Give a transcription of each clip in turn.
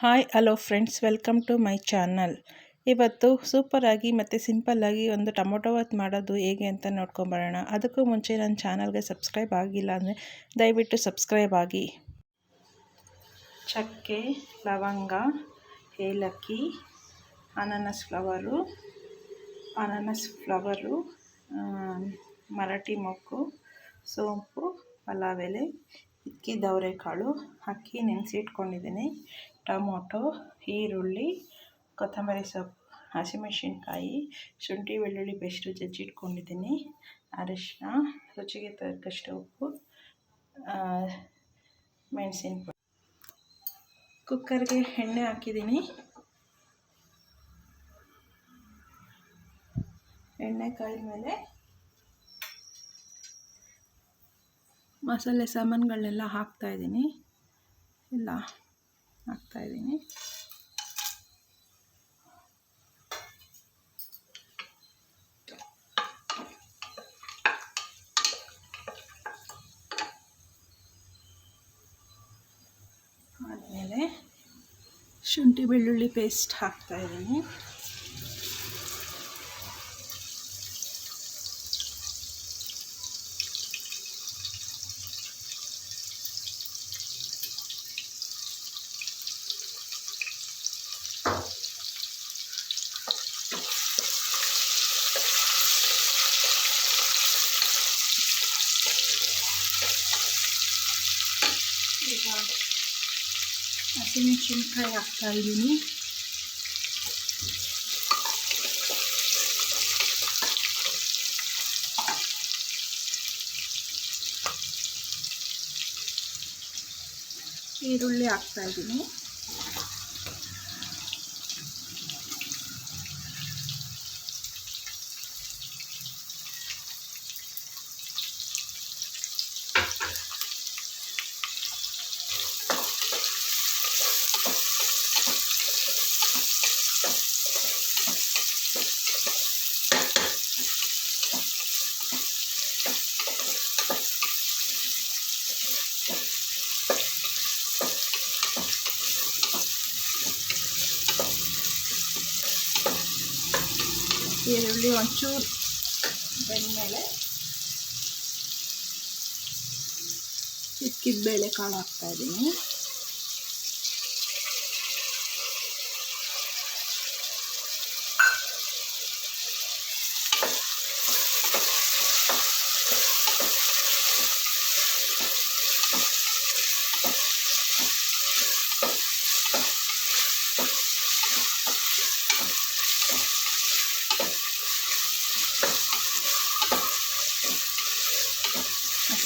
Hi, hello friends, welcome to my channel. ಇವತ್ತು ಸೂಪರಾಗಿ ಮತ್ತು ಸಿಂಪಲ್ಲಾಗಿ ಒಂದು ಟೊಮೊಟೊ ಬಾತ್ ಮಾಡೋದು ಹೇಗೆ ಅಂತ ನೋಡ್ಕೊಂಬರೋಣ ಅದಕ್ಕೂ ಮುಂಚೆ ನನ್ನ ಚಾನಲ್ಗೆ ಸಬ್ಸ್ಕ್ರೈಬ್ ಆಗಿಲ್ಲ ಅಂದರೆ ದಯವಿಟ್ಟು ಸಬ್ಸ್ಕ್ರೈಬ್ ಆಗಿ. ಚಕ್ಕೆ, ಲವಂಗ, ಏಲಕ್ಕಿ, ಅನಾನಸ್ ಫ್ಲವರು ಅನಾನಸ್ ಫ್ಲವರು ಮರಾಠಿ ಮೊಗ್ಗು, ಸೋಂಪು, ಪಲಾವ್ ಎಲೆ ಕಾಳು ಅಕ್ಕಿ ನೆನೆಸಿಟ್ಕೊಂಡಿದ್ದೀನಿ. ಟೊಮೊಟೊ, ಈರುಳ್ಳಿ, ಕೊತ್ತಂಬರಿ ಸೊಪ್ಪು, ಹಸಿಮೆಣ್ಸಿನ್ಕಾಯಿ, ಶುಂಠಿ, ಬೆಳ್ಳುಳ್ಳಿ ಪೇಸ್ಟು ಜಜ್ಜಿಟ್ಕೊಂಡಿದ್ದೀನಿ. ಅರಿಶಿನ ರುಚಿಗೆ ತಕ್ಕಷ್ಟು ಉಪ್ಪು ಮೆಣಸಿನ ಪುಡಿ ಕುಕ್ಕರ್ಗೆ ಎಣ್ಣೆ ಹಾಕಿದ್ದೀನಿ. ಎಣ್ಣೆ ಕಾಯಿದ ಮೇಲೆ ಮಸಾಲೆ ಸಾಮಾನುಗಳನ್ನೆಲ್ಲ ಹಾಕ್ತಾಯಿದ್ದೀನಿ ಎಲ್ಲ ಹಾಕ್ತಾಯಿದ್ದೀನಿ ಆದಮೇಲೆ ಶುಂಠಿ ಬೆಳ್ಳುಳ್ಳಿ ಪೇಸ್ಟ್ ಹಾಕ್ತಾಯಿದ್ದೀನಿ ಈಗ ಹಸಿಮೆಣಸಿನ್ಕಾಯಿ ಹಾಕ್ತಾಯಿದ್ದೀನಿ ಈರುಳ್ಳಿ ಹಾಕ್ತಾಯಿದ್ದೀನಿ ಈರುಳ್ಳಿ ಒಂಚೂರು ಬೆಂದಮೇಲೆ ಚಿಕ್ಕಿದ ಬೇಳೆ ಕಾಳು ಹಾಕ್ತಾಯಿದ್ದೀನಿ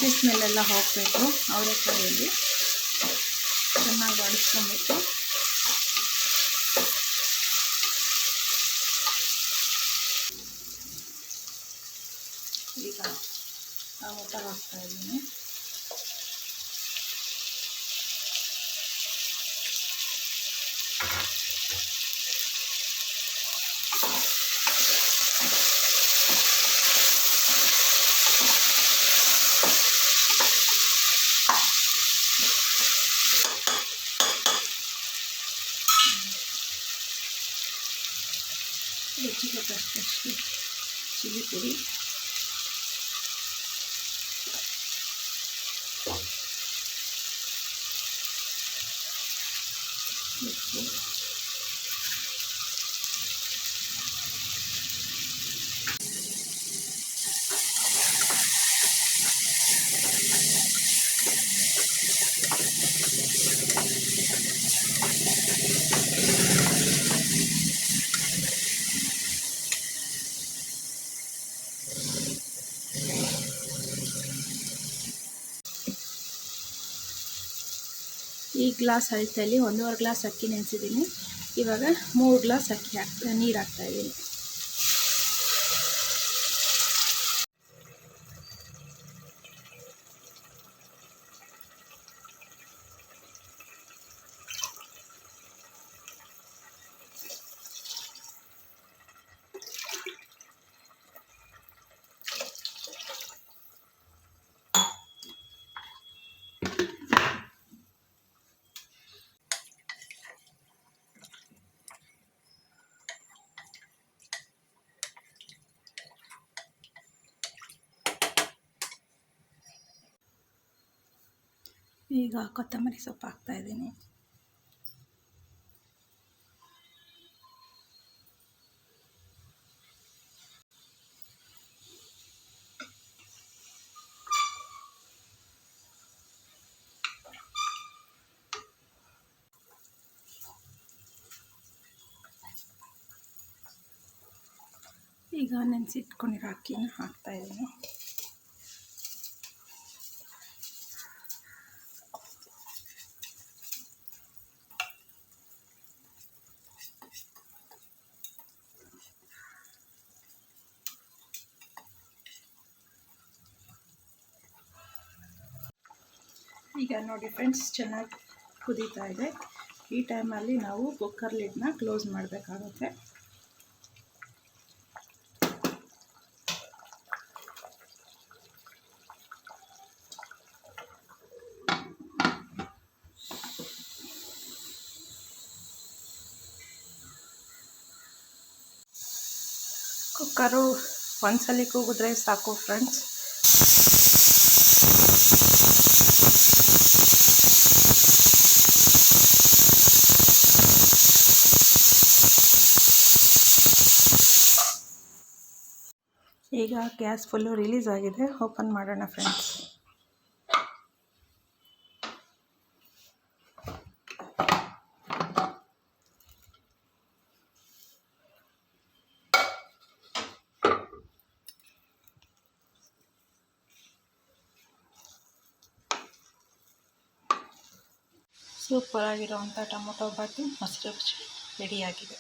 ಹಸಿ ಸ್ಮೆಲ್ಲೆಲ್ಲ ಹೋಗಬೇಕು ಅವರೆಕಾಯಲ್ಲಿ. ಚೆನ್ನಾಗಿ ಬಾಡಿಸ್ಕೊಬೇಕು ಈಗ ಟೊಮೊಟೊ ಹಾಕ್ತಾಯಿದ್ದೀನಿ ರುಚಿಗೆ ತಕ್ಕಷ್ಟು ಚಿಲ್ಲಿ ಪುಡಿ ಉಪ್ಪು ಈ ಗ್ಲಾಸ್ ಅಳತೆಯಲ್ಲಿ ಒಂದೂವರೆ ಗ್ಲಾಸ್ ಅಕ್ಕಿ ನೆನೆಸಿದ್ದೀನಿ. ಇವಾಗ ಮೂರು ಗ್ಲಾಸ್ ಅಕ್ಕಿ ಹಾಕ್ತಾ ನೀರು ಹಾಕ್ತಾಯಿದ್ದೀನಿ ಈಗ ಕೊತ್ತಂಬರಿ ಸೊಪ್ಪು ಹಾಕ್ತಾಯಿದ್ದೀನಿ ಈಗ ನೆನೆಸಿಟ್ಕೊಂಡಿರೋ ಅಕ್ಕಿನ ಹಾಕ್ತಾಯಿದ್ದೀನಿ ಈಗ ನೋಡಿ ಫ್ರೆಂಡ್ಸ್ ಚೆನ್ನಾಗಿ ಕುದೀತಾ ಇದೆ. ಈ ಟೈಮಲ್ಲಿ ನಾವು ಕುಕ್ಕರ್ ಲಿಡ್ನ ಕ್ಲೋಸ್ ಮಾಡಬೇಕಾಗುತ್ತೆ. ಕುಕ್ಕರು ಒಂದ್ಸಲಿ ಕೂಗಿದ್ರೆ ಸಾಕು ಫ್ರೆಂಡ್ಸ್ ಈಗ ಗ್ಯಾಸ್ ಫುಲ್ಲು ರಿಲೀಸ್ ಆಗಿದೆ. ಓಪನ್ ಮಾಡೋಣ ಫ್ರೆಂಡ್ಸ್ ಸೂಪರ್ ಆಗಿರೋವಂಥ ಟೊಮೊಟೊ ಬಾತು ಮೊಸರು ರೆಡಿಯಾಗಿದೆ